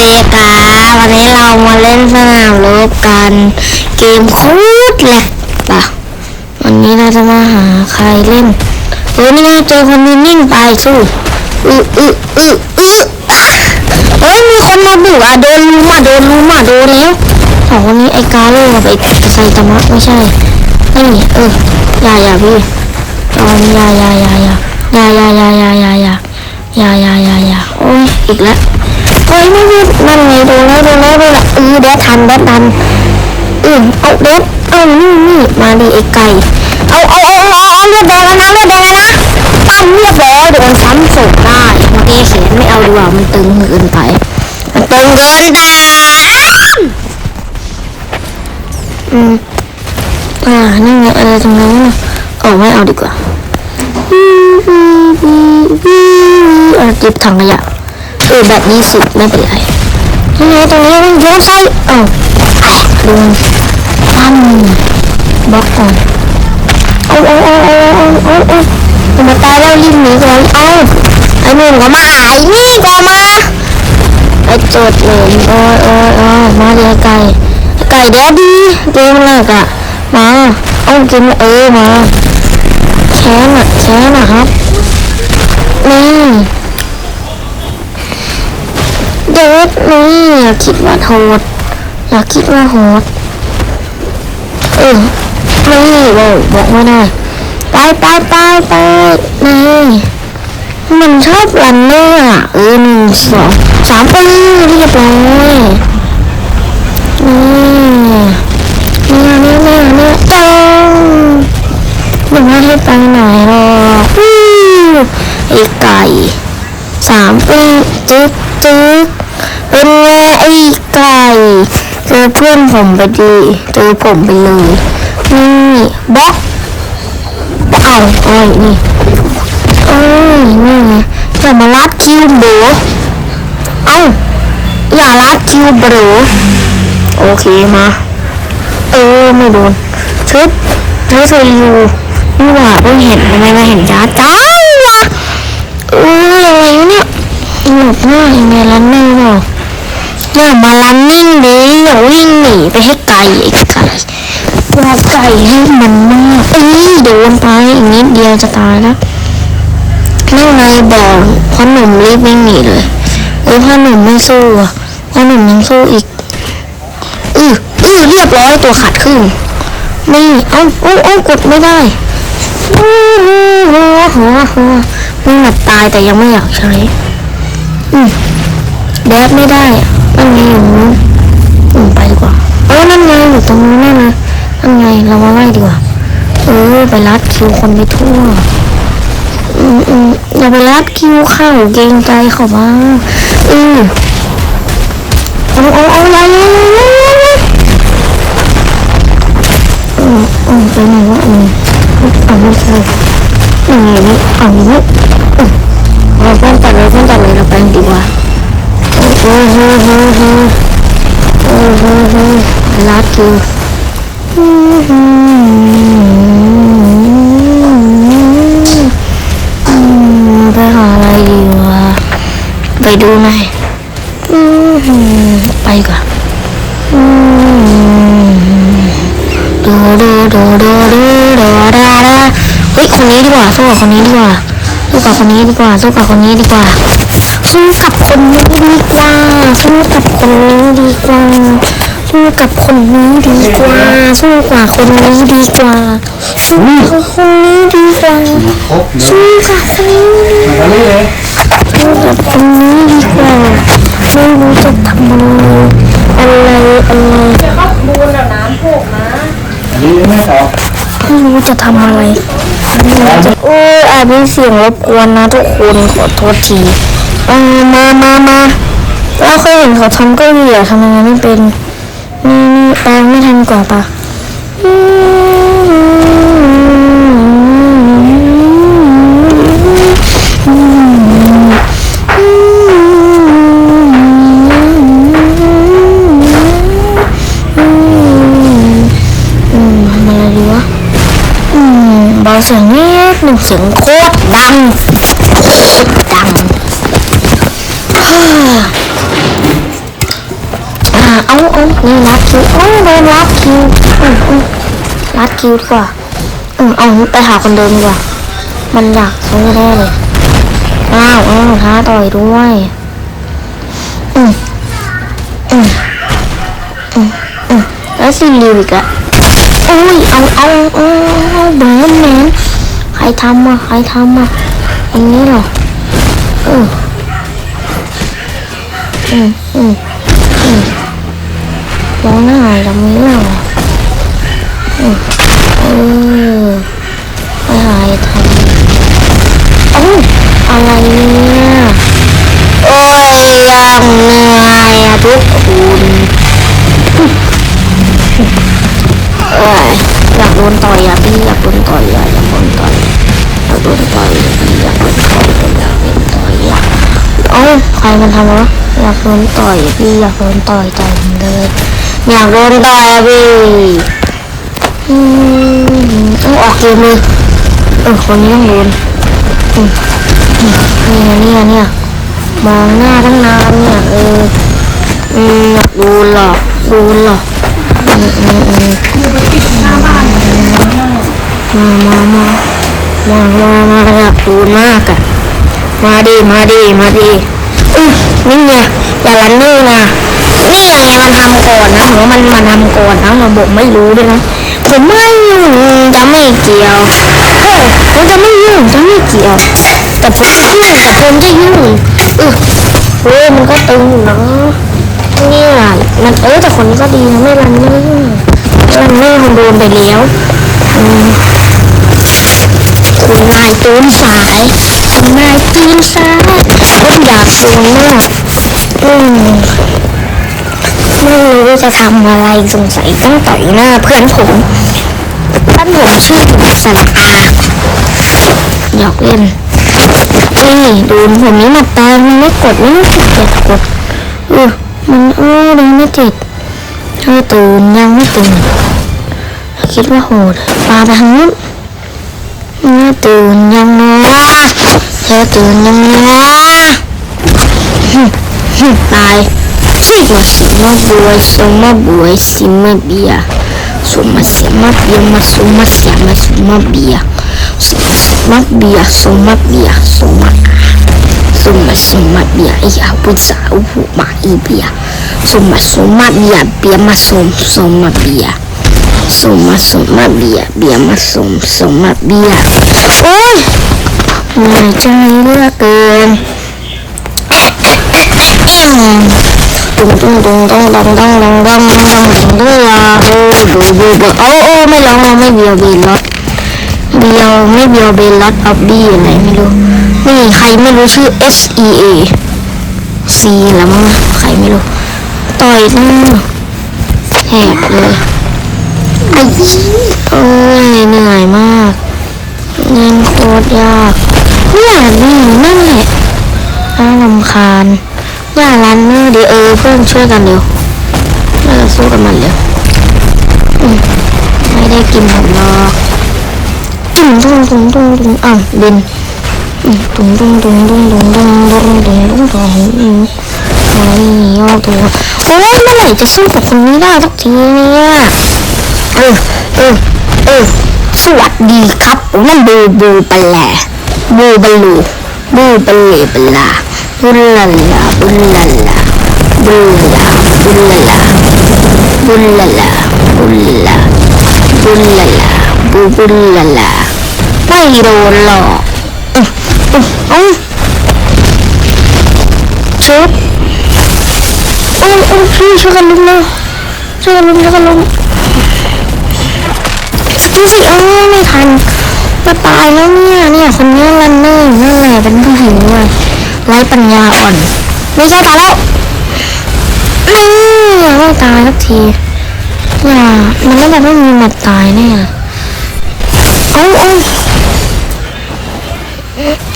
ดีครับวันนี้เรามาเล่นสนามรบกันเกมโคตรแหลกป่ะวันนี้เราจะมาหาใครเล่นเออนี่ไงเจอคนนิ่งไปสู้อืออืออืออือเฮ้ยมีคนมาบุกอะโดนลุมอะโดนลุมอะโดนแล้วสองคนนี้ไอ้กาโร่กับไอ้ไซตามะไม่ใช่นี่เอออย่าอย่าพี่ตอนอย่าอย่าอย่าอย่าอย่าอย่าอย่าอย่าอย่าอย่าอย่าอย่าอย่าอย่าโอ้ยอีกแล้ว เฮ้ยไม่ไม่นั่นไงดนแล้วดนแล้วดนแล้วเออเดดทันเดดทันเออเอาเดดเอานี่นี่มาดิไอ้ไก่เอาเอาเอาเอาเลือดแดงแล้วนะเลือดแดงแล้วนะปั้มเรียบร้อยโดนซ้ำศพได้เมื่อกี้เขียนไม่เอาดีกว่ามันตึงเกินไปมันตึงเกินไปอืมอ่านั่ไงอะไรตรงนั้นนะเอาไม่เอาดีกว่าอะเก็บถังขยะ เออแบบยี่สิบไม่เป็นไรยังไงตรงนี้มันเยอะใช่เอ้าดนปั้มบล็อกก่อนโอ้โอ้โอ้โอ้โอ้โอ้อผมมาตายแล้วรีบหนีก่อนเอาไอ้หนุ่มก็มาไอ้นี่ก็มาไอ้โจดเลยโอ้ยโอ้ยโอ้ยมาเลยไก่ไก่แดดดี้เกมแรกอะมาเอาเกมเออมาแค้นอะแค้นอะครับนี่ อย่าคิดว่าโหดอย่าคิดว่าโหดเออนี่บอกบอกไม่ได้ไปไปไปไปนี่มันชอบรันเนอร์อะเออหนึ่งสองสามไปเรียบร้อยนี่นี่นี่นี่นี่จังมันไม่ให้ไปไหนหรอกอู้ไอ้ไก่สามปีจึ๊กเป็นไงไอ้ไก่เจ อเพื่อนผมไปดีเจอผมไปเลยนี่บล็อกเอาโอ้ยนี่โอ้ยนี่ไงอย่ามาลัดคิวโบเอ้าอย่าลัดคิวโบโอเคมาเออไม่โดนชึบเธอเธออยู่นี่หว่าเพิ่งเห็นทำไมมาเห็นจ้าจ้าวะเอออะไรวะเนี่ยหนุกมากยังไงลันนิ่ง เปล่ามาลันนิ่งดิอย่าวิ่งหนีไปให้ไกลไอ้ไก่ตัวไก่ให้มันมากเอ้ยโดนไปอีกนิดเดียวจะตายแล้วนั่งในบ่อพ่อหนุ่มรีบวิ่งหนีเลยเออพ่อหนุ่มไม่สู้อะพ่อหนุ่มยังสู้อีกอืออือเรียบร้อยตัวขาดครึ่งนี่เอ้าเอ้าเอ้ากดไม่ได้หัวหัวหัวหัวมันหลับตายแต่ยังไม่อยากใช้อืมแดดไม่ได้อะ นั่นไงอยู่นู้นอืมไปดีกว่าเออนั่นไงอยู่ตรงนู้นนั่นนะนั่นไงเรามาไล่ดีกว่าเออไปรัดคิวคนไปทั่วอืมอืมอย่าไปรัดคิวเข้าเกรงใจเขาบ้างอืมเอาเอาเอาอะไรอืมอืมไปไหนวะอืมเอาไม่ใช่ยังไงนี่เอาไม่เราเพื่อนตัดเลยเพื่อนตัดเลยเราไปดีกว่า โอ้โหโหโหโหโอ้โหโหลัดคิวไปหาอะไรดีวะไปดูหน่อยไปก่อนดูดูดูดูดูดูดาดาเฮ้ยคนนี้ดีกว่าสู้กับคนนี้ดีกว่าสู้กับคนนี้ดีกว่าสู้กับคนนี้ดีกว่า สู้กับคนนี้ดีกว่า สู้กับคนนี้ดีกว่า สู้กับคนนี้ดีกว่า สู้กว่าคนนี้ดีกว่า สู้กับคนนี้ดีกว่า สู้กับคนนี้ดีมาเลยเลยสู้กับคนนี้ดีกว่า ไม่รู้จะทำอะไรอะไรอะไรอันนี้ไม่ตอบไม่รู้จะทำอะไรโอ้อาจมีเสียงรบกวนนะทุกคนขอโทษที เออมามามาเราเคยเห็นเขาทำเก็เหวี่ยทำยังไงไม่เป็นนี่นี่แปลงไม่ทันกว่าปะอืมทำอะไรดีวะเบาเสียงนิดหนึ่งเสียงโคตรดังโคตรดั เอาเอานี่รัดคิวโอ้โดนรัดคิวรัดคิวกว่าเอืมเอาไปหาคนเดิมดีกว่า มันอยากสู้แน่เลยอ้าวอ้าวท้าต่อยด้วยอืมอืมอืมอืมแล้วซีริวอีกอะโอ้ยเอาเอาเอาเอาแมนแมนใครทำอะใครทำอะอันนี้เหรอ อืมอืมอืมร้องหน้าจะมีเรื่องเหรออืมเออไม่หายทำโอ้อะไรเนี่ยโอ้ยยังเหนื่อยอะทุกคนเอ้ยอยากโดนต่อยอะพี่อยากโดนต่อยอะอยากโดนต่อยอยากโดนต่อยอะพี่อยากโดนต่อยอยากโดนต่อยอะเอ้าใครมันทำวะ อยากโดนต่อยพี่อยากโดนต่อยต่อยผมเลยอยากโดนต่อยพี่อืมต้องออกเกมเลยเออคนนี้ต้องโดนเนี่ยเนี่ยเนี่ยมองหน้าตั้งนานเนี่ยเอออืมดูหรอกดูหรอกอืมอืมอืมมามามามามามาอยากดูมากอะมาดิมาดิมาดิอือ นี่ไงอย่าลันนี่นะนี่ไงมันทำก่อนนะหัวมันมันทำก่อนนะราบอกไม่รู้ด้วยนะผมไม่ยุ่งจะไม่เกี่ยวเฮ้ยผมจะไม่ยุ่งจะไม่เกี่ยว แต่ผมจะยุ่งแต่ผมจะยุ่งเออโอ้มันก็ตึงอยู่นะเนี่ยมันเออแต่คนนี้ก็ดีนะไม่รันนอร์รันนอร์มันโดนไปแล้วคุณนายตูนสาย คุณนายตูนสายก็อยากโดนมากอืมไม่รู้จะทำอะไรสงสัยต้องต่อยหน้าเพื่อนผมเพื่อนผมชื่อสระอาหยอกเล่นนี่ดูผมนี้มาตามันไม่กดไม่รู้สึกจะกดเออมันเออมันไม่ติดเธอตื่นยังไม่ตื่นคิดว่าโหดปาไปทางนู้นไม่ตื่นยังนะ แค่ตัวนึงนะตายมาซีมาบวยซีมาบวยซีมาเบียสมาเสีมาเบียมาสมาเสีมาสมาเบียสมาเสีมาเบียสมาเบียสมาสมาซีมาเบียไอ้อาวุธอาวุธมาอีเบียสมาสมาเบียเบียมาสมสมาเบียสมาสมาเบียเบียมาสมสมาเบียโอ้ย เหนื่อยใจเลือเกินตุ้งตุ้งตุ้งต้องดังดังดังดังดังดังดังด้วยอะโอ้ดูเบียวโอ้โอ้ไม่ร้องไม่เบียวเบลล็อตเบียวไม่เบียวเบลล็อตอับบี้อยู่ไหนไม่รู้นี่ใครไม่รู้ชื่อ S E A C แล้วมั้งใครไม่รู้ต่อยนั่นแหกเลยไอ้เอ้ยเหนื่อยมาก เงินโคตรยากเนี่ยนี่นั่นแหละน่ารำคาญอย่ารันเนอร์ดีเออเพื่อนช่วยกันเร็วเราจะสู้กับมันเร็วอืมไม่ได้กินผมหรอกตุ้งตุ้งตุ้งตุ้งตุ้งอ้าวบินตุ้งตุ้งตุ้งตุ้งตุ้งตุ้งตุ้งตุ้งตุ้งตุ้งอืมโอ้ยย่อตัวโอ้ยเมื่อไหร่จะสู้กับคนนี้ได้สักทีเนี่ยเออเออเออ สวัสดีครับนั่นบูบูปล่บูบลูบูบะเลบลาบุลลาลาบุลลาลาบุลลาบุลลาลาบุลลาลาบุลลาบุลลาลาบูบุลลาลาไม่โดนหรอกชุบโอ้โอ้ช่วยกันลุมเลยช่วยกันลุมช่วยกันลุม สกิสิเอ้ยไม่ทันจะตายแล้วเนี่ยเนี่ยคนนี้รันเนอร์นั่นแหละเป็นผู้หญิงด้วยไร้ปัญญาอ่อน ไม่ใช่ตายแล้วนี่ไม่ตายสักทีอย่ามันน่าจะไม่มีหมัดตายแน่เลยเอาเอา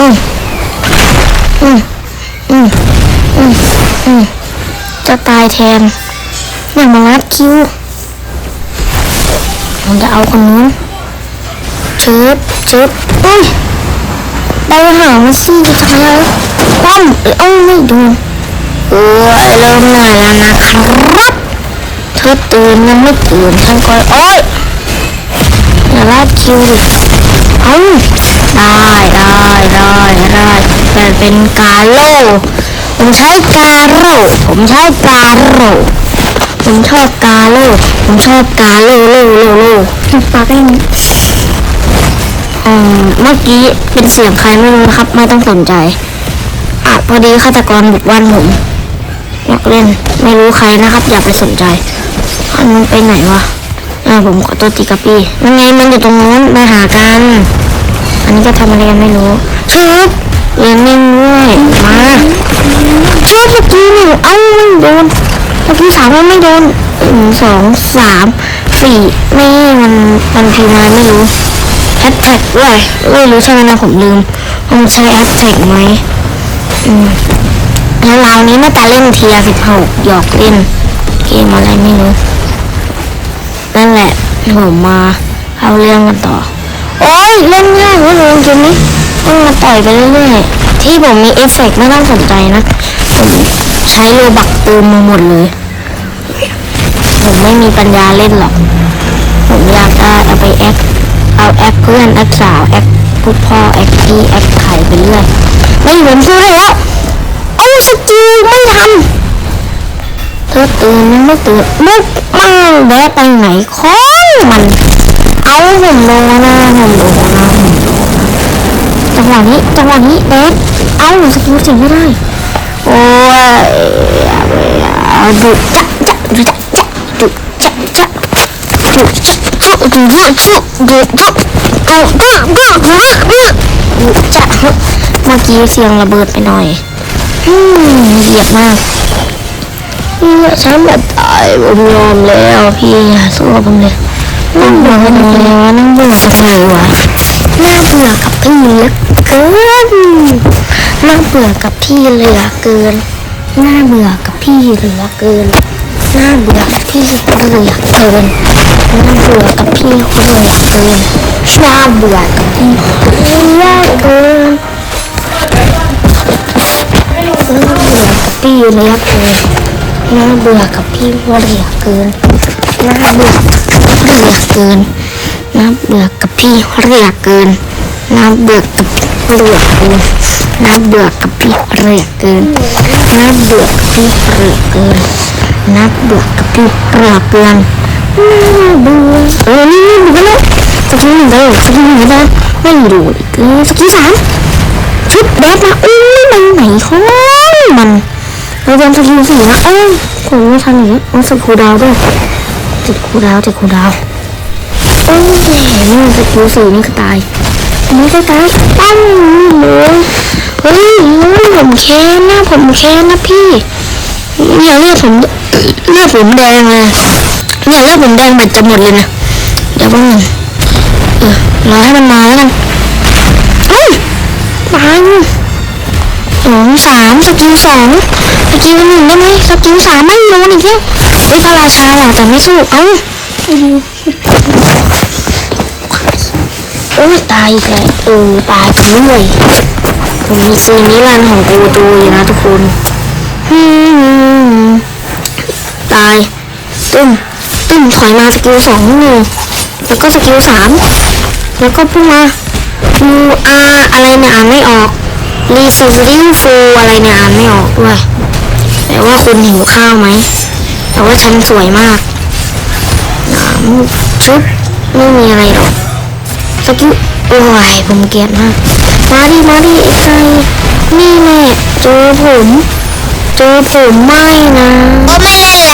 อืมอืมอืมอืมอืมจะตายแทนอย่ามาลัดคิว ผมจะเอาคนนู้นเชิบเชิบอุ้ยได้หามาสิจะตายแล้วปั้มเอ้าไม่โดนเออเริ่มเหนื่อยแล้วนะครับเธอตื่นยังไม่ตื่นฉันก็โอ๊ยอย่าลาดคิวดิเอ้าได้ได้ได้ได้แต่เป็นกาโลผมใช้กาโลผมใช้กาโล ชอบกาโลผมชอบกาโลโลโลโลปากเองอืมเมื่อกี้เป็นเสียงใครไม่รู้นะครับ ไม่ต้องสนใจอะพอดีฆาตกรบุกบ้านผมอยากเล่นไม่รู้ใครนะครับ อย่าไปสนใจอันมันไปไหนวะอ่าผมขอตัวตีกับพี่ยังไงมันอยู่ตรงนู้นมาหากัน อันนี้ก็ทำอะไรกันไม่รู้ชุบเรียนนิ่งด้วยมาชุบเมื่อกี้หนึ่งเอ้าไม่โดนเมื่อกี้สามไม่โดนหนึ่งสองสามสี่ไม่มันมันพิมพ์มาไม่รู้แฮชแท็กด้วยไม่รู้ใช่ไหมนะผมลืมผมใช้แฮชแท็กไหมอืมแล้วเรานี้น่าจะเล่นเทียสิบหกหยอกเล่นเกมอะไรไม่รู้นั่นแหละผมมาเอาเรื่องกันต่อ โอ้ยเล่นง่ายเว่าลงเกมนี้ต้องมาต่อยไปเรื่อยๆที่ผมมีเอฟเฟกต์ไม่ต้องสนใจนะผมใช้โลบักเติมมาหมดเลย ไม่มีปัญญาเล่นหรอก ผมอยากได้เอาไปแอคเอาแอคเพื่อนแอคสาวแอคพูดพ่อแอคพี่แอคไข่ไปเรื่อยไม่ผมพูดได้แล้วเอาสกิลไม่ทันเธอตื่นยังไม่ตื่นมุกมั่งแวะไปไหนของมัน เอาผมโดนนะผมโดนนะผมโดนจังหวะนี้จังหวะนี้เดฟเอาสกิลเสียงไม่ได้โอ้ยเอาดุจะจะดุจะจะดุจะจะดุ จุดุดุจุดุจุดุดุดุดุดุดุจะเมื่อกี้เสียงระเบิดไปหน่อยอืมเหยียบมากพี่ฉันแบบตายผมยอมแล้วพี่อย่าสู้กับผมเลยนั่งเบื่อกันเลยวะนั่งเบื่อกับใครวะน่าเบื่อกับพี่เหลือเกินน่าเบื่อกับพี่เหลือเกินน่าเบื่อกับพี่เหลือเกินน่าเบื่อกับพี่เหลือเกิน น่าเบื่อกับพี่เหลือเกินน่าเบื่อกับพี่เหลือเกินน่าเบื่อกับพี่เหลือเกินน่าเบื่อกับพี่เหลือเกินน่าเบื่อกับพี่เหลือเกินน่าเบื่อกับพี่เหลือเกินน่าเบื่อกับพี่เหลือเกินน่าเบื่อกับพี่เหลือเกินน่าเบื่อกับพี่เหลือเกินน่าเบื่อเอ อนี่นี่ดูกันแล้วสกิลหนึ่งเลยสกิลหนึ่งเลยไม่ดูอีกเออสกิลสามชุดแบดมาอุ้ยมันไหนของมันเราเรียนสกิลสี่นะเอ้ยผมไม่ทันอย่างเงี้ยมันสกิลดาวด้วยติดคูดาวติดคูดาวเอ้ยนี่สกิลสี่นี่คือตายอันนี้ก็ตายปั้งเลยเฮ้ยผมแค้นนะผมแค้นนะพี่เนี่ยเลือดผมเลือดผมแดงเลย เนี่ยเลือดผมแดงแบบจะหมดเลยนะเดี๋ยวบ้างเออรอให้มันมาแล้วกันเฮ้ยตายสองสามสกิลสองสกิลหนึ่งได้ไหมสกิลสามไม่โดนอีกแล้วเฮ้ยพระราชาว่ะแต่ไม่สู้เอ้าโอ้ยตายอีกแล้วเออตายจริงด้วยผมมีซีนิรันของกูดูอยู่นะทุกคนตายตึ้ม ตึ้มถอยมาสกิลสองหนึ่งแล้วก็สกิลสามแล้วก็พุ่งมาฟูอะไรเนี่ยอ่านไม่ออก รีซิวริงฟูอะไรเนี่ยอ่านไม่ออกด้วยแต่ว่าคุณหิวข้าวไหมแต่ว่าฉันสวยมากนามชุดไม่มีอะไรหรอกสกิลโอ้ยผมเกลียดมาก มาดิมาดิไอ้ไก่นี่แน่เจอผม เจอผมไม่นะก็ไม่